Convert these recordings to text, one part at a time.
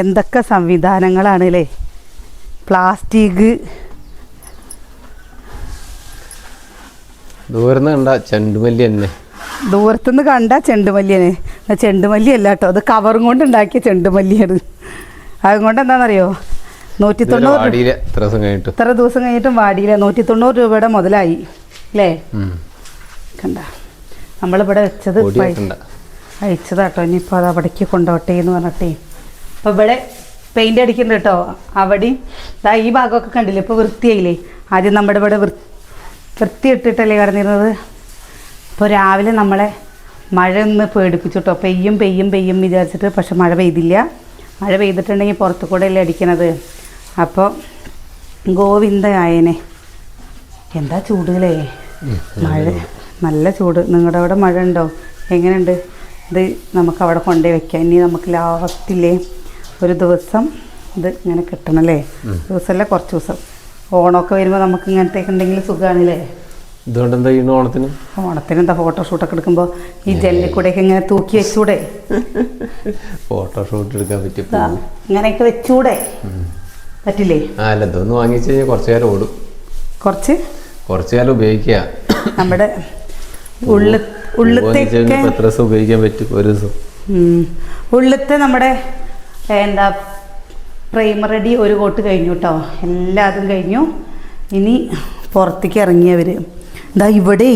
എന്തൊക്കെ സംവിധാനങ്ങളാണ് അല്ലേ പ്ലാസ്റ്റിക് കണ്ട ചെണ്ടുമല്ലി തന്നെ ദൂരത്തുനിന്ന് കണ്ട ചെണ്ടുമല്ലിയാണ് ചെണ്ടുമല്ലി അല്ല കേട്ടോ അത് കവറും കൊണ്ട് ഉണ്ടാക്കിയ ചെണ്ടുമല്ലിയാണ്. അതുകൊണ്ട് എന്താണെന്നറിയോ നൂറ്റി തൊണ്ണൂറ് ഇത്ര ദിവസം കഴിഞ്ഞിട്ട്. വാടിയില്ല. നൂറ്റി തൊണ്ണൂറ് രൂപയുടെ മുതലായി. അല്ലേ. കണ്ട. നമ്മളിവിടെ വെച്ചത് അയച്ചതാട്ടോ ഇനിയിപ്പോൾ അത് അവിടേക്ക് കൊണ്ടോട്ടെ എന്ന് പറഞ്ഞിട്ടേ. അപ്പോൾ ഇവിടെ പെയിന്റ് അടിക്കുന്നുണ്ട് കേട്ടോ. അവിടെയും ദാ ഈ ഭാഗമൊക്കെ കണ്ടില്ലേ? ഇപ്പോൾ വൃത്തിയായില്ലേ? ആദ്യം നമ്മുടെ ഇവിടെ വൃത്തി ഇട്ടിട്ടല്ലേ കിടന്നിരുന്നത്? അപ്പോൾ രാവിലെ നമ്മളെ മഴ ഒന്ന് പേടിപ്പിച്ചു കേട്ടോ. പെയ്യും പെയ്യും പെയ്യും വിചാരിച്ചിട്ട് പക്ഷെ മഴ പെയ്തില്ല. മഴ പെയ്തിട്ടുണ്ടെങ്കിൽ പുറത്തു കൂടെ അല്ലേ അടിക്കണത്? അപ്പോൾ ഗോവിന്ദ ആയനെ എന്താ ചൂടുകളേ? മഴ നല്ല ചൂട്. നിങ്ങളുടെ അവിടെ മഴ ഉണ്ടോ എങ്ങനെയുണ്ട്? ഇത് നമുക്ക് അവിടെ കൊണ്ടുപോയി വെക്കാം. ഇനി നമുക്ക് ലാസ്റ്റില്ലേ ഒരു ദിവസം ഇത് ഇങ്ങനെ കിട്ടണല്ലേ ദിവസമല്ല കുറച്ച് ദിവസം. ഓണമൊക്കെ വരുമ്പോൾ നമുക്ക് ഇങ്ങനത്തെ ഉണ്ടെങ്കിൽ സുഖമാണല്ലേ ഇതുകൊണ്ട് എന്താ ചെയ്യുന്നു ഓണത്തിന് ഓണത്തിന് എന്താ ഫോട്ടോഷൂട്ടൊക്കെ എടുക്കുമ്പോൾ ഈ ജെല്ലിൽ കൂടെയൊക്കെ ഇങ്ങനെ തൂക്കി വെച്ചൂടെ? ഫോട്ടോഷൂട്ട് എടുക്കാൻ പറ്റും ഇങ്ങനെയൊക്കെ വെച്ചൂടെ? പറ്റില്ലേ? ആ അല്ല ഇതൊന്ന് വാങ്ങിച്ചു കഴിഞ്ഞാൽ കുറച്ച് കാലം ഓടും. കുറച്ച്? കുറച്ച് കാലം ഉപയോഗിക്കുക. നമ്മുടെ ഉള്ളു ഉള്ളത്തെ ഉള്ളിത്തേക്ക് എത്ര ദിവസം ഉപയോഗിക്കാൻ പറ്റും? ഒരു ദിവസം. ഉള്ളത്തെ നമ്മുടെ എന്താ പ്രൈമറടി ഒരു കോട്ട് കഴിഞ്ഞു കേട്ടോ എല്ലാതും കഴിഞ്ഞു. ഇനി പുറത്തേക്ക് ഇറങ്ങിയവർ ഇതാ ഇവിടെ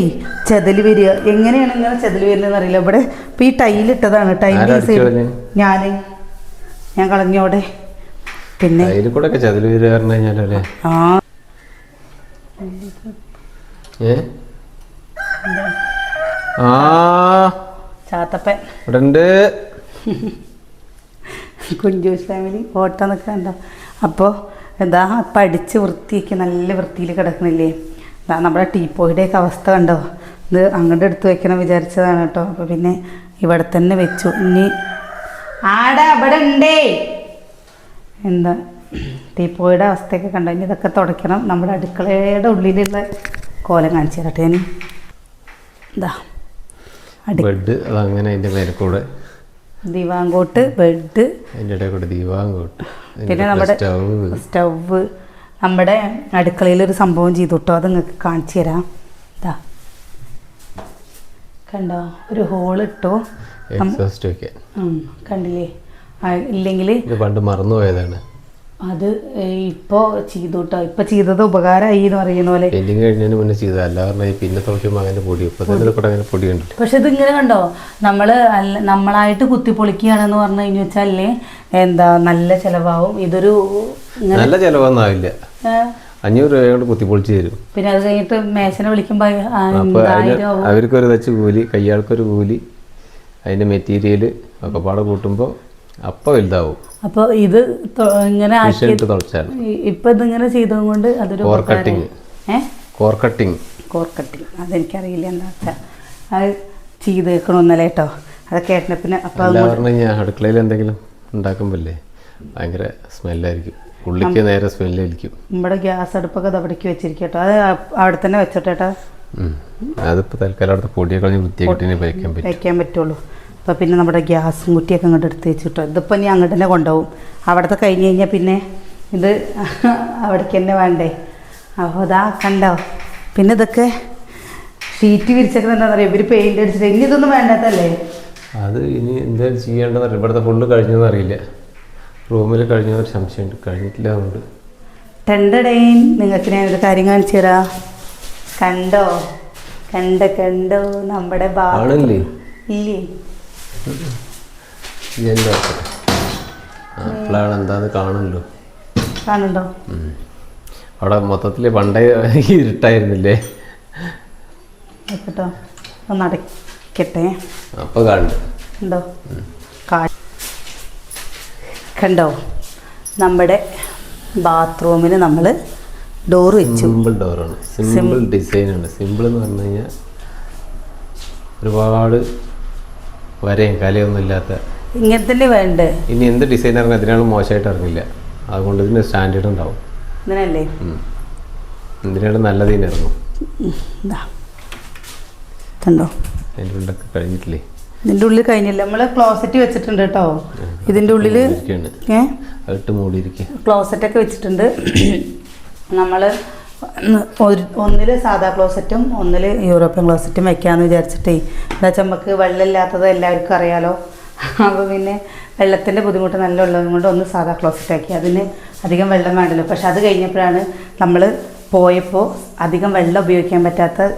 ചെതൽ വരിക. എങ്ങനെയാണ് ഇങ്ങനെ ചെതൽ വരുന്നതെന്ന് അറിയില്ല. ഇവിടെ ഇപ്പം ഈ ടൈലിട്ടതാണ് കളഞ്ഞേ? ഞാൻ ഞാൻ കളഞ്ഞോടെ പിന്നെ ആ. ചാത്തപ്പൻ. ഇവിടെ ഉണ്ട് കുഞ്ചൂസ് ഫാമിലി ഓട്ടം നിൽക്കണ്ടോ അപ്പോൾ എന്താ പഠിച്ച് വൃത്തിയൊക്കെ നല്ല വൃത്തിയിൽ കിടക്കുന്നില്ലേ എന്താ നമ്മുടെ ടീപ്പോയുടെയൊക്കെ അവസ്ഥ കണ്ടോ? ഇത് അങ്ങോട്ട് എടുത്ത് വെക്കണം വിചാരിച്ചതാണ് കേട്ടോ. അപ്പോൾ പിന്നെ ഇവിടെ തന്നെ വെച്ചു. ഇനി ആടെ അവിടെ ഉണ്ടേ. എന്താ ടീപ്പോയുടെ അവസ്ഥയൊക്കെ കണ്ടോ? ഇനി ഇതൊക്കെ തുടയ്ക്കണം. നമ്മുടെ അടുക്കളയുടെ ഉള്ളിലുള്ള കോലം കാണിച്ചു തരട്ടെ ഇനി. അടു ബെഡ് അത് അങ്ങനെ അതിന്റെ മേലെ കൂടെ ദിവാങ്കോട്ട് ബെഡ്. ദിവാങ്കോട്ട്. പിന്നെ നമ്മുടെ സ്റ്റവ് നമ്മുടെ അടുക്കളയിൽ ഒരു സംഭവം ചെയ്തു കേട്ടോ അത് നിങ്ങൾക്ക് കാണിച്ചു തരാം. ഇതാ കണ്ടോ? ഒരു ഹോൾ ഇട്ടോ. കണ്ടില്ലേ? ഇല്ലെങ്കിൽ പണ്ട് മറന്നുപോയതാണ്. അത് ഇപ്പോ ചെയ്തോട്ടോ. ഇപ്പൊ ചെയ്തത് ഉപകാരമായി എന്ന് പറയുന്ന പോലെ. കഴിഞ്ഞതിന് മുന്നേ പറഞ്ഞാൽ പിന്നെ അങ്ങനെ പൊടി. ഇപ്പൊ തന്നെ അങ്ങനെ പൊടി ഉണ്ട് പക്ഷെ ഇത് ഇങ്ങനെ കണ്ടോ? നമ്മൾ നമ്മളായിട്ട് കുത്തിപ്പൊളിക്കുകയാണെന്ന് പറഞ്ഞു കഴിഞ്ഞു വെച്ചാലേ എന്താ നല്ല ചെലവാകും ഇതൊരു നല്ല ചിലവൊന്നാവില്ല ഏ, അഞ്ഞൂറ് രൂപ കൊണ്ട് കുത്തിപ്പൊളിച്ച് തരും. പിന്നെ അത് കഴിഞ്ഞിട്ട് മേശനെ ആവും. അവർക്കൊരു വെച്ച് കൂലി കയ്യാൾക്കൊരു കൂലി അതിന്റെ മെറ്റീരിയൽ ഒക്കെ പാടെ കൂട്ടുമ്പോൾ അപ്പം വലുതാവും അപ്പോൾ ഇത് ഇങ്ങനെ ഇപ്പൊ ഇതിങ്ങനെ ചെയ്തത് കൊണ്ട് അതൊരു core. Cutting core cutting core cutting അതെനിക്കറിയില്ല എന്താ വെച്ചാൽ അത് ചെയ്തേക്കണമെന്നല്ലേ കേട്ടോ അതൊക്കെ ഏട്ടനെ പിന്നെ അപ്പം അടുക്കളയിൽ എന്തെങ്കിലും ഉണ്ടാക്കുമ്പോഴല്ലേ ഭയങ്കര സ്മെല്ലായിരിക്കും. ഉള്ളിക്ക് നേരെ സ്മെല്ലായിരിക്കും. നമ്മുടെ ഗ്യാസ് അടുപ്പൊക്കെ അത് അവിടേക്ക് വെച്ചിരിക്കട്ടോ കേട്ടോ അത് അവിടെ തന്നെ വെച്ചോട്ടേട്ടാ അതിപ്പോൾ തൽക്കാലം അവിടുത്തെ പൊടിയൊക്കെ വൃത്തിയാക്കിട്ട് വയ്ക്കാൻ പറ്റും. വയ്ക്കാൻ പറ്റുള്ളൂ. അപ്പോൾ പിന്നെ നമ്മുടെ ഗ്യാസും കുറ്റിയൊക്കെ അങ്ങോട്ട് എടുത്ത് വെച്ചിട്ടോ. ഇതിപ്പോൾ ഇനി അങ്ങോട്ട് തന്നെ കൊണ്ടുപോകും. അവിടുത്തെ കഴിഞ്ഞ് കഴിഞ്ഞാൽ പിന്നെ ഇത് അവിടേക്ക് തന്നെ വേണ്ടേ? അപ്പോൾ ഇതാ കണ്ടോ? പിന്നെ ഇതൊക്കെ ഷീറ്റ് വിരിച്ചൊക്കെ എന്താണെന്ന് അറിയാം? ഇവർ പെയിന്റ് അടിച്ചിട്ട്. ഇനി ഇതൊന്നും വേണ്ടാത്തല്ലേ അത് ഇനി എന്താ ചെയ്യേണ്ടതെന്ന് അറിയില്ല. ഇവിടുത്തെ ഫുള്ള് കഴിഞ്ഞതെന്ന് അറിയില്ല. റൂമിൽ കഴിഞ്ഞൊരു സംശയമുണ്ട് കഴിഞ്ഞിട്ടില്ല അതുകൊണ്ട്. ടെണ്ടടേൻ നിങ്ങൾക്ക് ഞാനൊരു കാര്യം കാണിച്ചു തരാം. കണ്ടോ? കണ്ട കണ്ടോ? നമ്മുടെ ഭാഗം ഇല്ലേ? ഇതെന്താ അപ്പോഴാണ് എന്താന്ന് കാണുമല്ലോ. കാണണ്ടോ അവിടെ മൊത്തത്തിൽ പണ്ടേ ഇരുട്ടായിരുന്നില്ലേ? കേട്ടോ ഒന്ന് അടയ്ക്കട്ടെ അപ്പോൾ കാണുന്നു കണ്ടോ? നമ്മുടെ ബാത്റൂമിന് നമ്മൾ ഡോർ വെച്ചു. സിമ്പിൾ ഡോറാണ്. സിമ്പിൾ ഡിസൈൻ ആണ്. സിമ്പിൾ എന്ന് പറഞ്ഞു കഴിഞ്ഞാൽ ഒരുപാട് വരയും കലയൊന്നും ഇല്ലാത്ത. ഇങ്ങനെ തന്നെ വേണ്ടേ? ഇനി എന്ത് ഡിസൈൻ ഇറങ്ങും അതിനാണ് മോശമായിട്ട് ഇറങ്ങില്ല. അതുകൊണ്ട് ഇതിന് സ്റ്റാൻഡേർഡ് ഉണ്ടാവും. ഇതിനല്ലേ ഉം. എന്തിനാണ് നല്ലതിന് ഇറങ്ങും? കണ്ടോ? അതിന്റെ ഉള്ളൊക്കെ കഴിഞ്ഞിട്ടില്ലേ? ഇതിന്റെ ഉള്ളിൽ കഴിഞ്ഞില്ല. നമ്മൾ ക്ലോസറ്റ് വെച്ചിട്ടുണ്ട് കേട്ടോ. ഇതിന്റെ ഉള്ളിൽ ഏഹ് ക്ലോസറ്റൊക്കെ വെച്ചിട്ടുണ്ട്. നമ്മൾ ഒന്നിൽ സാധാ ക്ലോസറ്റും ഒന്നിൽ യൂറോപ്യൻ ക്ലോസറ്റും വെക്കാമെന്ന് വിചാരിച്ചിട്ടേ. എന്താ വെച്ചാൽ നമുക്ക് വെള്ളമില്ലാത്തത് എല്ലാവർക്കും അറിയാലോ. അപ്പോൾ പിന്നെ വെള്ളത്തിന്റെ ബുദ്ധിമുട്ട് നല്ല ഉള്ളത് കൊണ്ട് ഒന്ന് സാധാ ക്ലോസറ്റ് ആക്കി അതിന് അധികം വെള്ളം വേണ്ടല്ലോ. പക്ഷെ അത് കഴിഞ്ഞപ്പോഴാണ് നമ്മൾ പോയപ്പോൾ അധികം വെള്ളം ഉപയോഗിക്കാൻ പറ്റാത്ത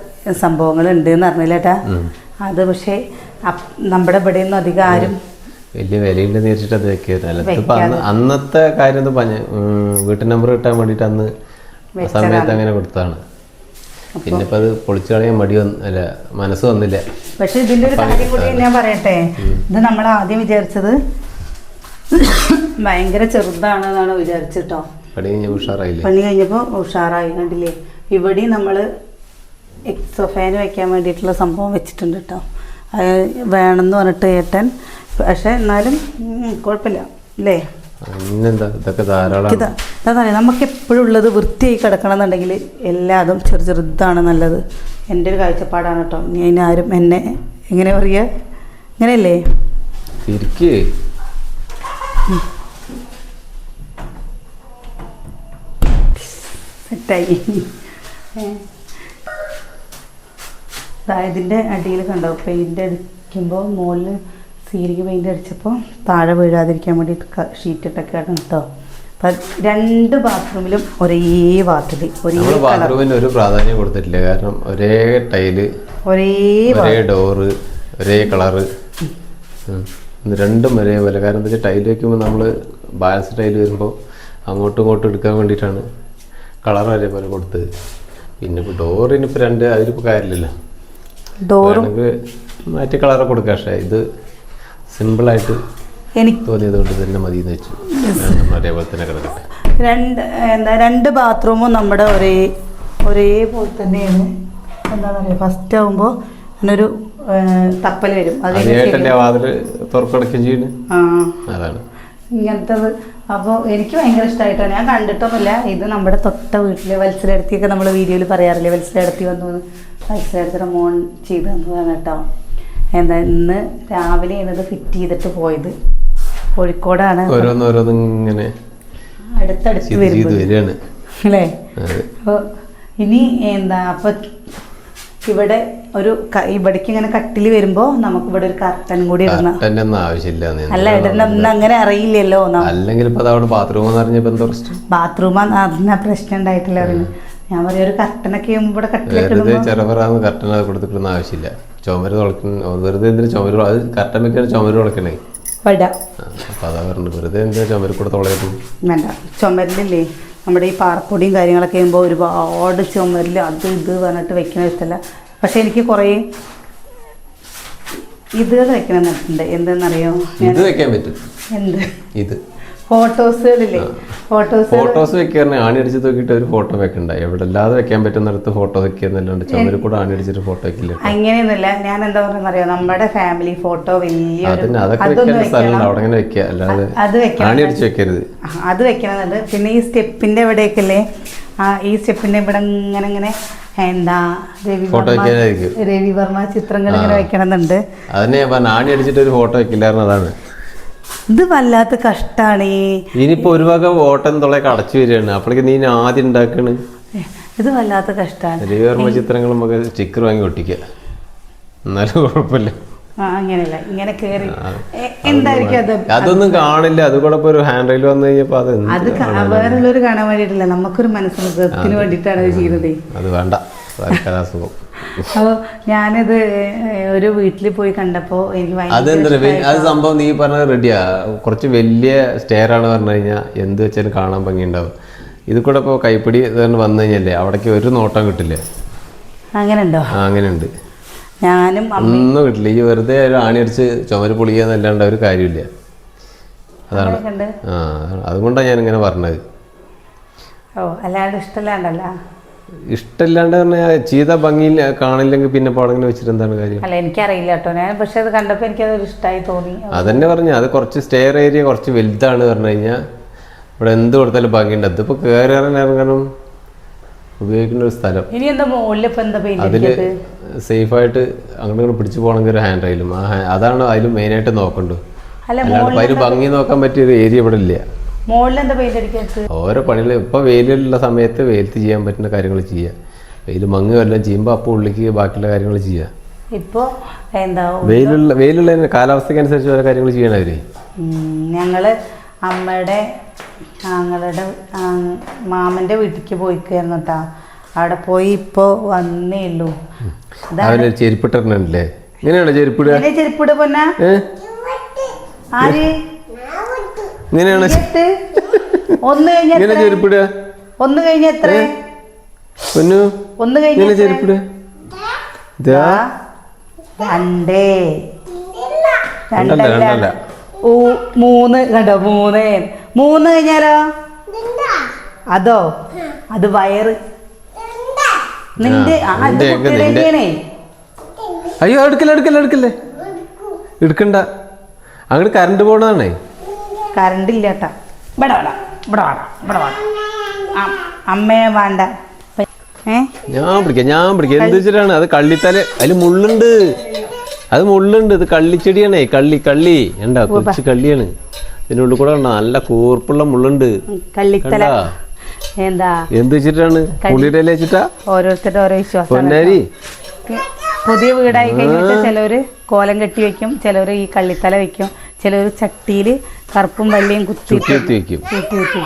സംഭവങ്ങൾ ഉണ്ട് എന്ന് അറിഞ്ഞില്ലേട്ടാ അത് പക്ഷേ നമ്മുടെ ഇവിടെ ഒന്നും അധികം ആരും വലിയ വിലയില്ല വിചാരിച്ചിട്ട് അത് അന്ന് അന്നത്തെ കാര്യം എന്ന് പറഞ്ഞ വീട്ടു നമ്പർ കിട്ടാൻ വേണ്ടിയിട്ട് അന്ന് ആ സമയത്ത് അങ്ങനെ കൊടുത്താണ്. പിന്നെ ഇപ്പൊ അത് പൊളിച്ചു കളയാൻ മടി അല്ല മനസ്സ് വന്നില്ല. പക്ഷെ ഇതിന്റെ ഒരു കാര്യം കൂടി ഞാൻ പറയട്ടെ? ഇത് നമ്മൾ ആദ്യം വിചാരിച്ചത് ഭയങ്കര ചെറുതാണെന്നാണ് വിചാരിച്ചിട്ടോ. പണി കഴിഞ്ഞ ഉഷാറായില്ലേ? പണി കഴിഞ്ഞപ്പോൾ ഉഷാറായി കണ്ടില്ലേ? ഇവിടെ നമ്മൾ എക്സോ ഫാൻ വെക്കാൻ വേണ്ടിയിട്ടുള്ള സംഭവം വെച്ചിട്ടുണ്ട് കേട്ടോ വേണമെന്ന് പറഞ്ഞിട്ട് ഏട്ടൻ പക്ഷെ എന്നാലും കുഴപ്പമില്ല അല്ലേ? പിന്നെന്താ ഇതൊക്കെ ധാരാളം ഇതാ എന്താ നമുക്ക് എപ്പോഴും ഉള്ളത് വൃത്തിയായി കിടക്കണം എന്നുണ്ടെങ്കിൽ എല്ലാതും ചെറു ചെറുതാണ് നല്ലത്. എന്റെ ഒരു കാഴ്ചപ്പാടാണ് കേട്ടോ. ഞാൻ ആരും എന്നെ എങ്ങനെ പറയുക ഇങ്ങനെയല്ലേ? സെറ്റായി. ഇതിന്റെ അടിയിൽ കണ്ടോ? പെയിന്റ് അടിക്കുമ്പോൾ മുകളിൽ സീലിംഗ് പെയിന്റ് അടിച്ചപ്പോൾ താഴെ വീഴാതിരിക്കാൻ വേണ്ടിയിട്ട് ഷീറ്റ് ആണ് കേട്ടോ. രണ്ട് ബാത്റൂമിലും ഒരേ വാട്ടിൽ ഒരേ ബാത്റൂമിന് ഒരു പ്രാധാന്യം കൊടുത്തിട്ടില്ല. കാരണം ഒരേ ടൈൽ ഒരേ ഒരേ ഡോറ് ഒരേ കളറ് രണ്ടും ഒരേപോലെ കാരണം എന്താ വെച്ചാൽ ടൈൽ വെക്കുമ്പോൾ നമ്മൾ ബാലൻസ് ടൈൽ വരുമ്പോൾ അങ്ങോട്ടും ഇങ്ങോട്ടും എടുക്കാൻ വേണ്ടിയിട്ടാണ് കളർ ഒരേപോലെ കൊടുത്തത്. പിന്നെ ഇപ്പോൾ ഡോറിനിപ്പോൾ രണ്ട് അതിലിപ്പോൾ കാര്യമില്ലല്ലോ. ഡോറും മറ്റേ മാറ്റി കളറ് കൊടുക്കാം. പക്ഷേ ഇത് സിമ്പിളായിട്ട് എനിക്ക് തോന്നിയത് കൊണ്ട് തന്നെ മതി എന്ന് വെച്ചു അതേപോലെ തന്നെ കിടക്കട്ടെ. രണ്ട് എന്താ രണ്ട് ബാത്റൂമും നമ്മുടെ ഒരേ ഒരേപോലെ തന്നെയാണ്. എന്താ പറയുക ഫസ്റ്റ് ആകുമ്പോൾ അങ്ങനൊരു തപ്പൽ വരും. അതാണ്. ഇങ്ങനത്തത്. അപ്പോൾ എനിക്ക് ഭയങ്കര ഇഷ്ടമായിട്ടാണ് ഞാൻ കണ്ടിട്ടൊന്നുമില്ല. ഇത് നമ്മുടെ തൊട്ട വീട്ടിൽ വത്സരടുത്തിയൊക്കെ നമ്മൾ വീഡിയോയിൽ പറയാറില്ലേ? വത്സരടുത്തി വന്നു വത്സരടുത്തിയുടെ മോൺ ചെയ്ത് തന്നതാണ് കേട്ടോ. എന്താ ഇന്ന് രാവിലെയാണ് ഇത് ഫിറ്റ് ചെയ്തിട്ട് പോയത്. കോഴിക്കോടാണ്. ഇങ്ങനെ അടുത്തടുത്ത് വരുമ്പോൾ അല്ലേ? അപ്പോൾ ഇനി എന്താ അപ്പോൾ ഇവിടെ ഒരു ഇവിടേക്ക് ഇങ്ങനെ കട്ടിൽ വരുമ്പോ നമുക്ക് ഇവിടെ ഒരു കർട്ടൻ കൂടി ഇടണം. ആവശ്യമില്ല അല്ല ഇടണമെന്ന് അങ്ങനെ അറിയില്ലല്ലോ. അല്ലെങ്കിൽ ബാത്റൂം ബാത്റൂം പ്രശ്നം? ഉണ്ടായിട്ടില്ല. ഞാൻ പറയാം ഒരു കർട്ടനൊക്കെ ഇവിടെ കട്ടിലൊക്കെ വെറുതെ ചെറുപറാന്ന് കർട്ടൻ അത് കൊടുത്തിട്ടൊന്നും ആവശ്യമില്ല. ചുമര് തുളക്കുന്ന വെറുതെ എന്തിനു ചുമര് തുള- അത് കർട്ടൻ വെക്കാണ് ചുമര് തുളക്കണേ. വിടാം. ആ, അപ്പൊ അതാ പറഞ്ഞു വെറുതെ എന്തിനാ ചുമര് കൂടെ തുളയത് വേണ്ട. ചുമരിലില്ലേ നമ്മുടെ ഈ പാറപ്പൊടിയും കാര്യങ്ങളൊക്കെ ആകുമ്പോൾ ഒരുപാട് ചുമരിൽ അത് ഇത് പറഞ്ഞിട്ട് വെക്കണ ഇഷ്ടമല്ല പക്ഷെ എനിക്ക് കുറേ ഇതുകൾ വെക്കണം എന്നിട്ടുണ്ട് എന്തെന്നറിയോ? ഇത് വെക്കാൻ പറ്റും. എന്ത്? ഇത്. ഫോട്ടോസുകളില്ലേ? ഫോട്ടോസ് വെക്കാറിന് ആണി അടിച്ച് നോക്കിയിട്ട് ഒരു ഫോട്ടോ വെക്കണ്ട എവിടെ അല്ലാതെ വെക്കാൻ പറ്റുന്നിടത്ത് ഫോട്ടോ വെക്കുന്നല്ലാണ്ട് ചുമര് കൂടെ ആണി അടിച്ചിട്ട് ഫോട്ടോ വെക്കില്ല അങ്ങനെയൊന്നുമില്ല. ഞാൻ എന്താ പറയുക നമ്മുടെ ഫാമിലി ഫോട്ടോ വലിയ അതൊക്കെ വെക്കേണ്ട സ്ഥലമുണ്ട്. അവിടെ അങ്ങനെ വെക്കുക. അല്ലാതെ ആണി അടിച്ച് വെക്കരുത്. അത് വെക്കണമെന്നുണ്ട്. പിന്നെ ഈ സ്റ്റെപ്പിന്റെ ഇവിടെയൊക്കെയല്ലേ ആ ഈ സ്റ്റെപ്പിന്റെ ഇവിടെ ഇങ്ങനെ ഇങ്ങനെ എന്താ രവി രവി വർമ്മ ചിത്രങ്ങൾ ഇങ്ങനെ വെക്കണമെന്നുണ്ട്. അതിനെ ആണി അടിച്ചിട്ട് ഒരു ഫോട്ടോ വെക്കില്ലായിരുന്നു അതാണ് ഇത് വല്ലാത്ത കഷ്ടാണ്. ഇനിയിപ്പോ ഒരു വക ഓട്ടം തുളയൊക്കെ അടച്ചു വരികയാണ്. അപ്പോഴേക്ക് നീ ആദ്യം ഉണ്ടാക്കണ്? ഇത് വല്ലാത്ത കഷ്ടാണ്. രവിവർമ്മ ചിത്രങ്ങൾ നമുക്ക് സ്റ്റിക്കർ വാങ്ങി ഒട്ടിക്കുക. എന്നാലും കുഴപ്പമില്ല. അങ്ങനെയല്ല. ഇങ്ങനെ കേറി. എന്തായിരിക്കും അത്? അതൊന്നും കാണില്ല. അത് കൂടെ ഒരു ഹാൻഡ് റൈൽ വന്നു കഴിഞ്ഞപ്പോ അത് അത് വേറുള്ളവർ കാണാൻ വേണ്ടിയിട്ടില്ല. നമുക്കൊരു മനസ്സിന് വേണ്ടിയിട്ടാണ് അത് ചെയ്യുന്നത്. അത് വേണ്ട. കലാസുഖം അപ്പോൾ ഞാനിത് ഒരു വീട്ടിൽ പോയി കണ്ടപ്പോൾ എനിക്ക് അതെന്താ അത് സംഭവം നീ പറഞ്ഞ റെഡിയാ. കുറച്ച് വലിയ സ്റ്റെയർ ആണ് പറഞ്ഞു കഴിഞ്ഞാൽ എന്ത് വെച്ചാലും കാണാൻ ഭംഗിയുണ്ടാവും. ഇത് കൂടെ ഇപ്പോൾ കൈപ്പിടി വന്നു കഴിഞ്ഞല്ലേ അവിടേക്ക് ഒരു നോട്ടം കിട്ടില്ല. അങ്ങനെ ഉണ്ടോ ആ അങ്ങനെയുണ്ട്. ഞാനും ഒന്നും കിട്ടില്ല. ഈ വെറുതെ ഒരു ആണി അടിച്ച് ചുമര് പൊളിക്കാന്നല്ലാണ്ട് ഒരു കാര്യമില്ല. അതാണ്. ആ. അതുകൊണ്ടാണ് ഞാൻ ഇങ്ങനെ പറഞ്ഞത്. ഓ അല്ലാണ്ട് ഇഷ്ടമല്ലാണ്ടല്ല ഇഷ്ടമില്ലാണ്ട് പറഞ്ഞാൽ ചെയ്ത ഭംഗിയിൽ കാണില്ലെങ്കിൽ പിന്നെ പടങ്ങനെ വെച്ചിട്ട് എന്താണ് കാര്യം? അല്ല എനിക്കറിയില്ല കേട്ടോ. ഞാൻ പക്ഷെ അത് കണ്ടപ്പോൾ എനിക്കതൊരു ഇഷ്ടമായി തോന്നി. അതന്നെ പറഞ്ഞു. അത് കുറച്ച് സ്റ്റെയർ ഏരിയ കുറച്ച് വലുതാണ് പറഞ്ഞു കഴിഞ്ഞാൽ ഇവിടെ എന്ത് കൊടുത്താലും ഭംഗിയുണ്ട് അതിപ്പോൾ കയറി ഇറങ്ങി ഇറങ്ങണം. ഉപയോഗിക്കുന്ന ഒരു സ്ഥലം. ഇനി എന്താ മുകളിൽ ഇപ്പം എന്താ അതിൽ സേഫായിട്ട് അങ്ങോട്ട് ഇങ്ങോട്ട് പിടിച്ചു പോകണമെങ്കിൽ ഒരു ഹാൻഡ് റൈലും അതാണ് അതിൽ മെയിനായിട്ട് നോക്കേണ്ടത്. അല്ല അല്ലാണ്ട് അതിന് ഭംഗി നോക്കാൻ പറ്റിയ ഒരു ഏരിയ ഇവിടെ ഇല്ല. മുകളിൽ എന്താ ഓരോ പണികൾ ഇപ്പൊ വെയിലുള്ള സമയത്ത് വെയിലത്ത് ചെയ്യാൻ പറ്റുന്ന കാര്യങ്ങൾ ചെയ്യുക വെയിൽ മങ്ങ് വല്ലതും ചെയ്യുമ്പോൾ അപ്പോൾ ഉള്ളിക്ക് ബാക്കിയുള്ള കാര്യങ്ങൾ ചെയ്യുക ഇപ്പോ എന്താ വെയിലുള്ള വെയിലുള്ള കാലാവസ്ഥയ്ക്ക് അനുസരിച്ച് ഓരോ കാര്യങ്ങൾ ചെയ്യണം അവർ. ഞങ്ങൾ അമ്മയുടെ ഞങ്ങളുടെ മാമന്റെ വീട്ടിലേക്ക് പോയിക്കായിരുന്നു കേട്ടാ അവിടെ പോയി ഇപ്പോ വന്നേ ഉള്ളൂ അവന് ചെരുപ്പിട്ടിട്ടുണ്ടല്ലേ ഇങ്ങനെയാണോ ചെരുപ്പിടുക? ഇങ്ങനെ ചെരുപ്പിട് പൊന്ന? ആര്? ഇങ്ങനെയാണ്. ഒന്ന് കഴിഞ്ഞ ഇങ്ങനെ ചെരുപ്പിടുക. ഒന്ന് കഴിഞ്ഞ എത്ര പൊന്നു. ഒന്ന് കഴിഞ്ഞ ചെരുപ്പിടുക. രണ്ടേ. രണ്ടല്ല, മൂന്ന് കണ്ടോ മൂന്ന്. മൂന്ന് കഴിഞ്ഞാലോ? അതോ? അത് വയറ്. നിന്റെ. അയ്യോ എടുക്കല്ലേ എടുക്കല്ലേ എടുക്കല്ലേ. എടുക്കണ്ട. അങ്ങോട്ട് കറണ്ട് പോണതാണേ. കറണ്ട് ഇല്ല കേട്ടാ ഇവിടെ വേണം ഇവിടെ വേണം ഇവിടെ ആ, അമ്മയെ വേണ്ട. ഞാൻ പിടിക്കാം ഞാൻ പിടിക്കാം. എന്ത് വെച്ചിട്ടാണ്? അത് കള്ളിത്തല അതിൽ മുള്ളുണ്ട്. അത് മുള്ളുണ്ട് ഇത് കള്ളിച്ചെടിയാണേ. കള്ളി കള്ളി. എന്താ കൊച്ചു കള്ളിയാണ്. ഇതിനുള്ളിൽ കൂടെ നല്ല കൂർപ്പുള്ള മുള്ളുണ്ട്. കള്ളിത്തല? എന്താ? എന്ത് വെച്ചിട്ടാണ്? പുളിയുടെ ഇല വെച്ചിട്ടാ? ഓരോരുത്തരുടെ ഓരോ വിശ്വാസം പുതിയ വീടായി കഴിഞ്ഞിട്ട് ചിലർ കോലം കെട്ടി വെക്കും ചിലർ ഈ കള്ളിത്തല വെക്കും ചിലർ ചട്ടിയിൽ കറുപ്പും വള്ളിയും കുത്തി വെക്കും. കൂട്ടി വെക്കും.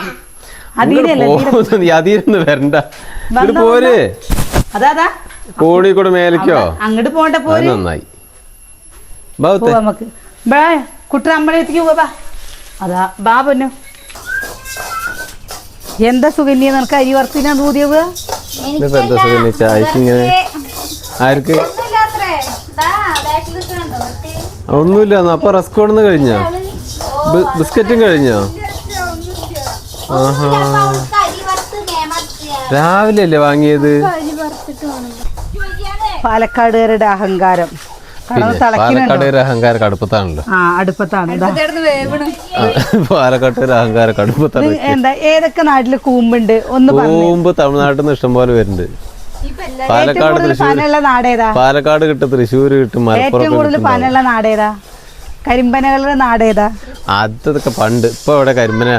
അതിലല്ല പോകുന്നത് നീ അതിരുന്ന് വരണ്ട. ഇത് പോര്. അതാ അതാ. കോഴി കൂടെ മേലേക്കോ? അങ്ങോട്ട് പോണ്ട പോര്. നന്നായി. നമുക്ക്. ബാ കുട്ടർ അമ്പലത്തേക്ക് പോവാ അതാ ബാ പൊന്നു. എന്താ സുഗന്യ? നിനക്ക് അരി വറുത്തിനാ തൂതിയവ് ഇതിപ്പോ എന്താ സുഖം ചായക്ക് ഇങ്ങനെ ആർക്ക്? ഒന്നുമില്ല അപ്പൊ റസ്ക് കൊണ്ടുവന്ന് കഴിഞ്ഞോ? ബിസ്ക്കറ്റും കഴിഞ്ഞോ? ആഹാ. രാവിലെ അല്ലേ വാങ്ങിയത്? പാലക്കാടുകാരുടെ അഹങ്കാരം. കടന്ന് അഹങ്കാരം തിളക്കിനുണ്ടോ പാലക്കാട് ഒരു അഹങ്കാര കടുപ്പത്താണല്ലോ. ആ അടുപ്പത്താണ്. അഹങ്കാര കടുപ്പത്താണ് എന്താ ഏതൊക്കെ നാട്ടിൽ കൂമ്പുണ്ട്? ഒന്ന് പറ കൂമ്പ് തമിഴ്നാട്ടിൽ നിന്ന് ഇഷ്ടംപോലെ വരുന്നുണ്ട്. പാലക്കാട് പനുള്ള നാടേതാ പാലക്കാട് കിട്ടും തൃശ്ശൂർ കിട്ടും ഏറ്റവും കൂടുതൽ പനുള്ള നാടേതാ കരിമ്പനകളുടെ നാടേതാ അതൊക്കെ പണ്ട് ഇപ്പൊ എവിടെ കരിമ്പന?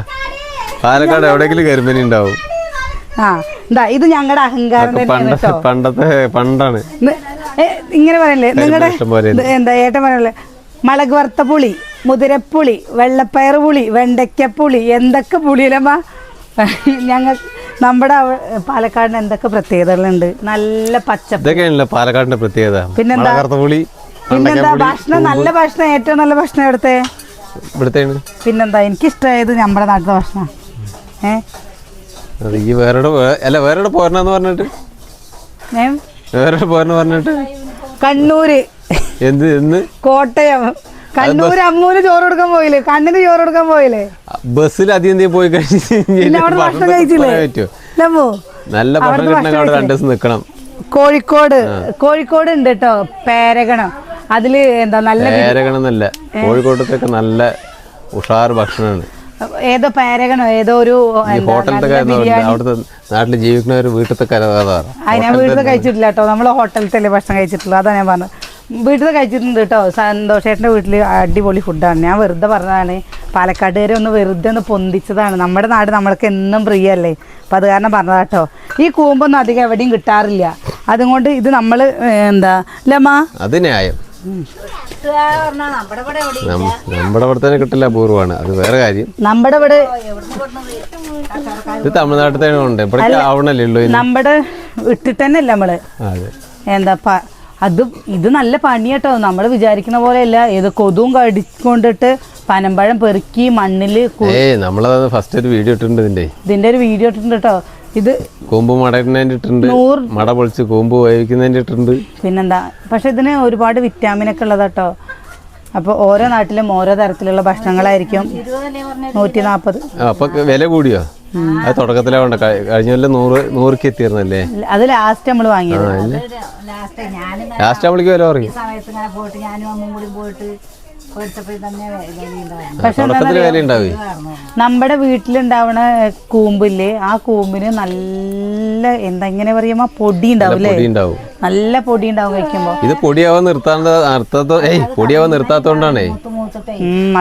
പാലക്കാട് എവിടെങ്കിലും കരിമ്പന ഉണ്ടാവും. ആ എന്താ ഇത് ഞങ്ങളുടെ അഹങ്കാരം അതൊക്കെ തന്നെയാണ് കേട്ടോ. പണ്ടത്തെ പണ്ടാണ്. നി- ഏ, ഇങ്ങനെ പറയല്ലേ നിങ്ങളുടെ ഇഷ്ടം പോലെ എന്താ ഏട്ടൻ പറയല്ലേ? മുളക് വറുത്ത പുളി മുതിരപ്പുളി വെള്ളപ്പയർ പുളി വെണ്ടയ്ക്കപ്പുളി എന്തൊക്കെ പുളിയിലമ്മ? ഞങ്ങൾ നമ്മുടെ പാലക്കാടിന് എന്തൊക്കെ പ്രത്യേകതകളുണ്ട്? നല്ല പച്ചപ്പ് ഇതൊക്കെയാണല്ലോ പാലക്കാടിന്റെ പ്രത്യേകത. പിന്നെന്താ? പിന്നെന്താ? ഭക്ഷണം നല്ല ഭക്ഷണം ഏറ്റവും നല്ല ഭക്ഷണം എവിടുത്തെ? ഇവിടുത്തെയാണ്. പിന്നെന്താ? എനിക്കിഷ്ടമായത് നമ്മുടെ നാട്ടിലെ ഭക്ഷണം ഏ? ഈ വേറെ അല്ല വേറെ പോരണെന്ന് പറഞ്ഞിട്ട്? ഏ? വേറെ പോരണ പറഞ്ഞിട്ട്? കണ്ണൂര്. എന്ത് എന്ന് കോട്ടയം. കണ്ണൂര് അമ്മൂന് ചോറ് കൊടുക്കാൻ പോയില്ലേ? കണ്ണിന് ചോറ് കൊടുക്കാൻ പോയില്ലേ? ബസ്സിൽ അധികം പോയി കഴിഞ്ഞു നല്ല ഭക്ഷണം കിട്ടണമെങ്കിൽ അവിടെ രണ്ട് ദിവസം നിൽക്കണം കോഴിക്കോട് കോഴിക്കോട് ഉണ്ട് കേട്ടോ പേരകണം അതിൽ എന്താ നല്ല പേരകണമെന്നല്ല കോഴിക്കോട്ടത്തൊക്കെ നല്ല ഉഷാർ ഭക്ഷണമാണ് ഏതോ പേരകണോ ഏതോ ഒരു ഹോട്ടലത്തെ നല്ല അവിടുത്തെ നാട്ടിൽ ജീവിക്കുന്നവർ വീട്ടിലത്തെ ഞാൻ വീട്ടിൽ കഴിച്ചിട്ടില്ല കേട്ടോ നമ്മൾ ഹോട്ടലത്തെ ഭക്ഷണം കഴിച്ചിട്ടുള്ളൂ. അതാ ഞാൻ പറഞ്ഞത്. വീട്ടിൽ കഴിച്ചിട്ടുണ്ട് കേട്ടോ. സന്തോഷേട്ടന്റെ വീട്ടിൽ അടിപൊളി ഫുഡാണ് ഞാൻ വെറുതെ പറഞ്ഞതാണ് പാലക്കാട്ടുകാരെ ഒന്ന് വെറുതെ ഒന്ന് പൊന്തിച്ചതാണ്. നമ്മുടെ നാട് നമ്മൾക്ക് എന്നും പ്രിയല്ലേ? അപ്പം അത് കാരണം പറഞ്ഞതാ കേട്ടോ. ഈ കൂമ്പൊന്നും അധികം എവിടെയും കിട്ടാറില്ല. അതുകൊണ്ട് ഇത് നമ്മൾ എന്താ ലമാ അത് ന്യായം. നമ്മുടെ ഇവിടെ തന്നെ കിട്ടില്ല അപൂർവമാണ് അത് വേറെ കാര്യം. നമ്മുടെ ഇവിടെ ഇത് തമിഴ്നാട്ടിൽ ഉണ്ട്. ഇവിടെ ആവണല്ലേ ഉള്ളൂ. നമ്മുടെ ഇട്ടിട്ട് തന്നെ അല്ല നമ്മൾ. എന്താ അത് ഇത് നല്ല പണിയാട്ടോ. നമ്മൾ വിചാരിക്കുന്ന പോലെയല്ല. ഏത് കൊതുവും കടിച്ചുകൊണ്ടിട്ട് പനമ്പഴം പെറുക്കി നമ്മളത് ഫസ്റ്റ് ഒരു വീഡിയോ ഇട്ടിട്ടുണ്ട് ഇതിന്റെ. ഇതിന്റെ ഒരു വീഡിയോ ഇട്ടിട്ടുണ്ട് കേട്ടോ ഇത് കൂമ്പ് മടക്കുന്നതിന്റെ ഇട്ടിട്ടുണ്ട്. മട പൊളിച്ച് കൂമ്പ് വേവിക്കുന്നതിന്റെ ഇട്ടിട്ടുണ്ട്. പിന്നെന്താ? പക്ഷെ ഇതിന് ഒരുപാട് വിറ്റാമിൻ ഒക്കെ ഉള്ളതാട്ടോ അപ്പോൾ ഓരോ നാട്ടിലും ഓരോ തരത്തിലുള്ള ഭക്ഷണങ്ങളായിരിക്കും. നൂറ്റി നാൽപ്പത് അപ്പൊ വില കൂടിയോ? അത് തുടക്കത്തിലാ വേണ്ട കഴി- കഴിഞ്ഞ കൊല്ലം നൂറ് നൂറിക്ക് എത്തിയിരുന്നല്ലേ? അത് ലാസ്റ്റ് നമ്മൾ വാങ്ങിയത്. ലാസ്റ്റ് നമ്മൾക്ക് വില പറയും. സമയത്ത് പോയിട്ട് ഞാനും അമ്മയും കൂടി പോയിട്ട് പോയിട്ടപ്പോൾ തന്നെ വിലയുണ്ടായിരുന്നു. പക്ഷെ തുടക്കത്തിൽ വില ഉണ്ടാവേ നമ്മുടെ വീട്ടിലുണ്ടാവണ കൂമ്പില്ലേ ആ കൂമ്പിന് നല്ല എന്തെങ്ങനെ പറയുമ്പോ പൊടി ഉണ്ടാവും പൊടി ഉണ്ടാവും. നല്ല പൊടി ഉണ്ടാവും കഴിക്കുമ്പോ. ഇത് പൊടിയാവാൻ നിർത്താണ്ട് നിർത്താത്ത ഏയ് പൊടിയാവാൻ നിർത്താത്തോണ്ടാണേ.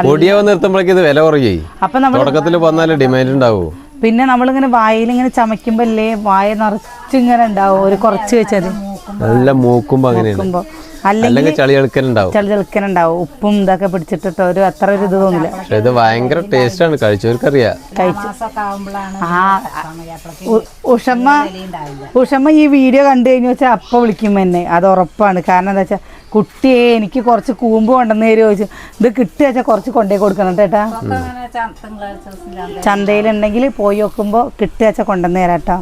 പൊടിയാവാൻ നിർത്തുമ്പോഴേക്ക് ഇത് വില കുറയേ അപ്പൊ നമ്മൾ തുടക്കത്തിൽ വന്നാലേ ഡിമാൻഡ് ഉണ്ടാവൂ. പിന്നെ നമ്മളിങ്ങനെ വായിലിങ്ങനെ ചമയ്ക്കുമ്പോ അല്ലേ വായ നിറച്ചിങ്ങനെ ഉണ്ടാവും ഒരു കുറച്ച് വെച്ചത് നല്ല മൂക്കുമ്പോ. അങ്ങനെയാണ്. അല്ലെങ്കിൽ ചളി എളുക്കലുണ്ടാവും ചളി ചെളുക്കനുണ്ടാവും ഉപ്പും ഇതൊക്കെ പിടിച്ചിട്ടിട്ട് ഒരു അത്ര ഒരു ഇത് തോന്നില്ല. പക്ഷെ ഇത് ഭയങ്കര ടേസ്റ്റ് ആണ്. കഴിച്ചവർക്കറിയാം. ആ ഉഷമ്മ ഉഷമ്മ ഈ വീഡിയോ കണ്ടു കഴിഞ്ഞു വെച്ചാൽ അപ്പൊ വിളിക്കും എന്നെ. അത് ഉറപ്പാണ്. കാരണം എന്താ വെച്ചാൽ കുട്ടിയെ എനിക്ക് കുറച്ച് കൂമ്പ് കൊണ്ടുവന്ന് തരുമോ ചോദിച്ചു. ഇത് കിട്ടുക കുറച്ച് കൊണ്ടേ കൊടുക്കണം കേട്ടാ ചന്തയിലുണ്ടെങ്കിൽ പോയി നോക്കുമ്പോൾ കിട്ടുക കൊണ്ടുവന്ന് തരാം കേട്ടോ.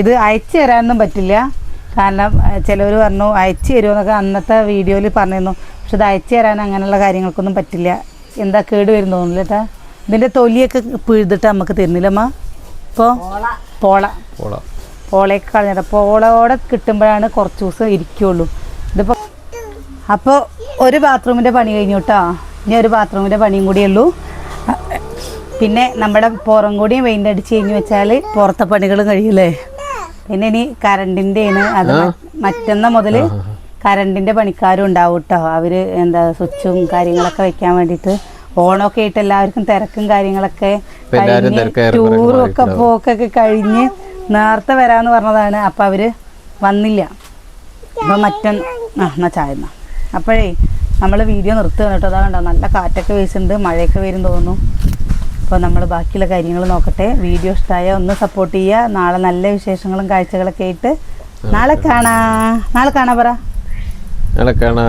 ഇത് അയച്ചു തരാനൊന്നും പറ്റില്ല. കാരണം ചിലവർ പറഞ്ഞു അയച്ചു തരുമെന്നൊക്കെ അന്നത്തെ വീഡിയോയിൽ പറഞ്ഞിരുന്നു. പക്ഷെ ഇത് അയച്ചു തരാൻ അങ്ങനെയുള്ള കാര്യങ്ങൾക്കൊന്നും പറ്റില്ല. എന്താ കേട് വരും തോന്നില്ല കേട്ടാ. ഇതിന്റെ തൊലിയൊക്കെ പിഴുതിട്ട് നമുക്ക് തരുന്നില്ലമ്മ ഇപ്പോൾ പോള. പോള. പോളാം. പോളയൊക്കെ കളഞ്ഞിട്ട് പോളയോടെ കിട്ടുമ്പോഴാണ് കുറച്ച് ദിവസം ഇരിക്കുള്ളൂ. അപ്പോൾ ഒരു ബാത്റൂമിന്റെ പണി കഴിഞ്ഞു കേട്ടോ ഇനി ഒരു ബാത്റൂമിന്റെ പണിയും കൂടിയേ ഉള്ളൂ. പിന്നെ നമ്മുടെ പുറം കൂടിയും പെയിന്റ് അടിച്ച് കഴിഞ്ഞ് വെച്ചാൽ പുറത്തെ പണികളും കഴിയില്ലേ പിന്നെ ഇനി കറണ്ടിന്റെയാണ് അത് മറ്റന്ന മുതൽ കറണ്ടിന്റെ പണിക്കാരും ഉണ്ടാവും കേട്ടോ അവർ എന്താ സ്വിച്ചും കാര്യങ്ങളൊക്കെ വെക്കാൻ വേണ്ടിയിട്ട്. ഓണമൊക്കെ ആയിട്ട് എല്ലാവർക്കും തിരക്കും കാര്യങ്ങളൊക്കെ കഴിഞ്ഞ് ടൂറും ഒക്കെ പോക്കൊക്കെ കഴിഞ്ഞ് നേരത്തെ വരാമെന്ന് പറഞ്ഞതാണ്. അപ്പം അവർ വന്നില്ല. അപ്പം മറ്റൊന്ന് ആ എന്നാ ചായ എന്നാ. അപ്പോഴേ നമ്മൾ വീഡിയോ നിർത്തുക കേട്ടോ. അതാ കണ്ടോ നല്ല കാറ്റൊക്കെ വീശുന്നുണ്ട് മഴയൊക്കെ വരും തോന്നുന്നു. അപ്പോൾ നമ്മൾ ബാക്കിയുള്ള കാര്യങ്ങൾ നോക്കട്ടെ. വീഡിയോ ഇഷ്ടമായ ഒന്ന് സപ്പോർട്ട് ചെയ്യുക. നാളെ നല്ല വിശേഷങ്ങളും കാഴ്ചകളൊക്കെ ആയിട്ട് നാളെ കാണാ. നാളെ കാണാ പറ. നടക്കണ